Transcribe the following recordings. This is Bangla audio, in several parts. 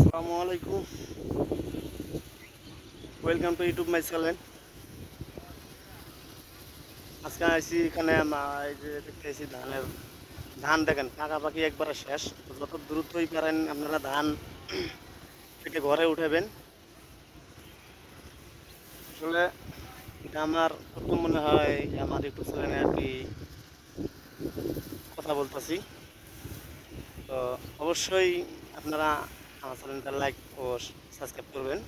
আসসালামু আলাইকুম। Welcome to YouTube my channel আজকে আসছি এখানে দেখতেছি ধানের, ধান দেখেন, পাকাপাকি একবারে শেষ। যত দ্রুতই পারেন আপনারা ধান থেকে ঘরে উঠাবেন। আসলে এটা আমার প্রথম মনে হয় আমার ইউটিউব চ্যানেলে আর কি কথা বলতেছি। তো অবশ্যই আপনারা আমার চ্যানেলটা লাইক ও সাবস্ক্রাইব করবেন।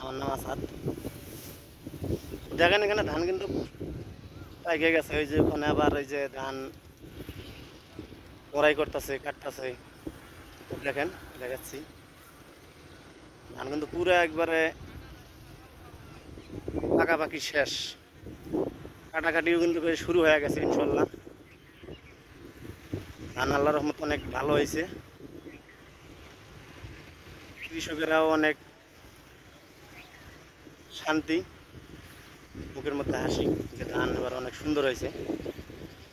আমার নাম আসাদ। দেখেন এখানে ধান কিন্তু পাইকে গেছে, ওই যে ওখানে আবার ওই যে ধান কড়াই করতেছে, কাটতেছে। দেখেন, দেখাচ্ছি। ধান কিন্তু পুরো একবারে পাকাপাকি শেষ। কাটাকাটিও কিন্তু শুরু হয়ে গেছে, ইনশাল্লাহ। ধান আল্লাহ রহমত অনেক ভালো হয়েছে। কৃষকেরাও অনেক শান্তি, মুখের মধ্যে হাসি, যে ধান এবার অনেক সুন্দর হয়েছে।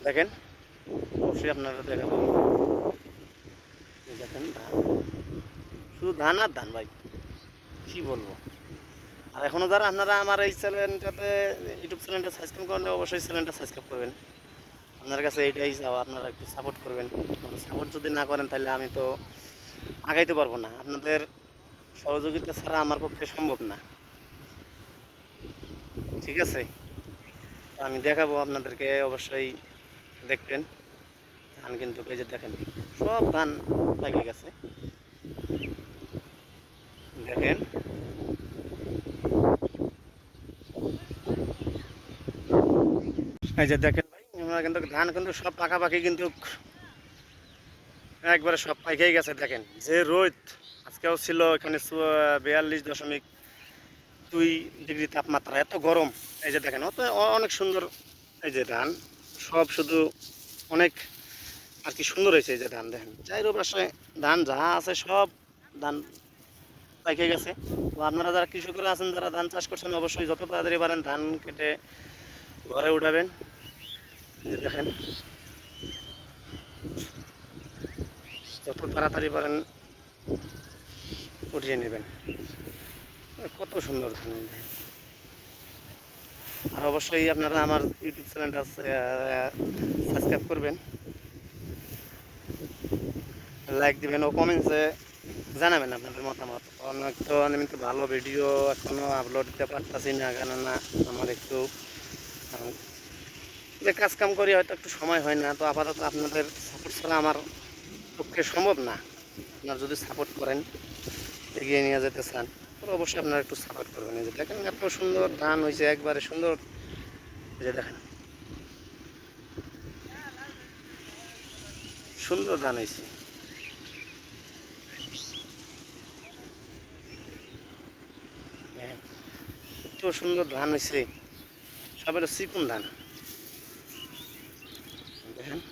দেখেন, অবশ্যই আপনারা দেখাবো। দেখেন ধান। শুধু ধান আর ধান ভাই, কি বলব? আর এখনও যারা আপনারা আমার এই চ্যানেলটাতে, ইউটিউব চ্যানেলটা সাবস্ক্রাইব করেন অবশ্যই চ্যানেলটা সাবস্ক্রাইব করবেন। আপনার কাছে এইটাই চাওয়া, আপনারা একটু সাপোর্ট করবেন। সাপোর্ট যদি না করেন, তাহলে আমি তো আগাইতে পারব না। আপনাদের সহযোগিতা ছাড়া আমার পক্ষে সম্ভব না। ঠিক আছে? আমি দেখাবো আপনাদেরকে, অবশ্যই দেখবেন। ধান কিন্তু যে দেখেন, সব ধান পেকে গেছে। দেখেন। এই যে দেখেন ভাই, আমরা কিন্তু ধান কিন্তু সব পাকাপাকি কিন্তু একবারে সব পাইকেই গেছে, দেখেন। যে রোদ আজকেও ছিল এখানে বিয়াল্লিশ দশমিক দুই ডিগ্রি তাপমাত্রা, এত গরম। এই যে দেখেন, অত অনেক সুন্দর এই যে ধান, সব শুধু অনেক আর কি সুন্দর হয়েছে এই যে ধান, দেখেন। চাইরো পাশে ধান যা আছে সব ধান পাইকে গেছে। তো আপনারা যারা কৃষকরা আছেন, যারা ধান চাষ করছেন, অবশ্যই যত তাড়াতাড়ি পারেন ধান কেটে ঘরে উঠাবেন। দেখেন যত তাড়াতাড়ি পারেন, উঠিয়ে নেবেন। কত সুন্দর আর অবশ্যই আপনারা আমার ইউটিউব চ্যানেলটা সাবস্ক্রাইব করবেন। লাইক দিবেন ও কমেন্টসে জানাবেন আপনাদের মতামত। অনেক তো আমি তো ভালো ভিডিও এখনও আপলোড দিতে পারতাছি না, কেননা আমার একটু যে কাজ কাম করি হয়তো একটু সময় হয় না। তো আপাতত আপনাদের সাপোর্ট ছাড়া আমার পক্ষে সম্ভব না। আপনারা যদি সাপোর্ট করেন এগিয়ে নিয়ে যেতে চান তাহলে অবশ্যই আপনারা একটু সাপোর্ট করবেন এই যে। দেখেন এত সুন্দর ধান হয়েছে একবারে সুন্দর। যে দেখেন। সুন্দর ধান হয়েছে। হ্যাঁ, এত সুন্দর ধান হয়েছে। সবের চিকুন ধান। দেখেন এই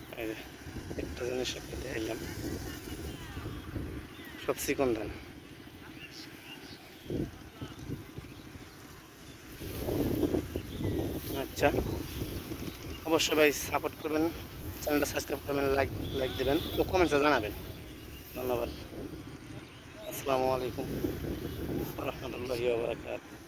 যে, একটা জিনিস এলাম সব চিকন ধান আচ্ছা অবশ্যই ভাই সাপোর্ট করবেন। চ্যানেলটা সাবস্ক্রাইব করবেন লাইক লাইক দেবেন। ও কমেন্টসে জানাবেন। ধন্যবাদ। আসসালামু আলাইকুম। রহমতুল্লাহি ওয়া বারাকাতুহু।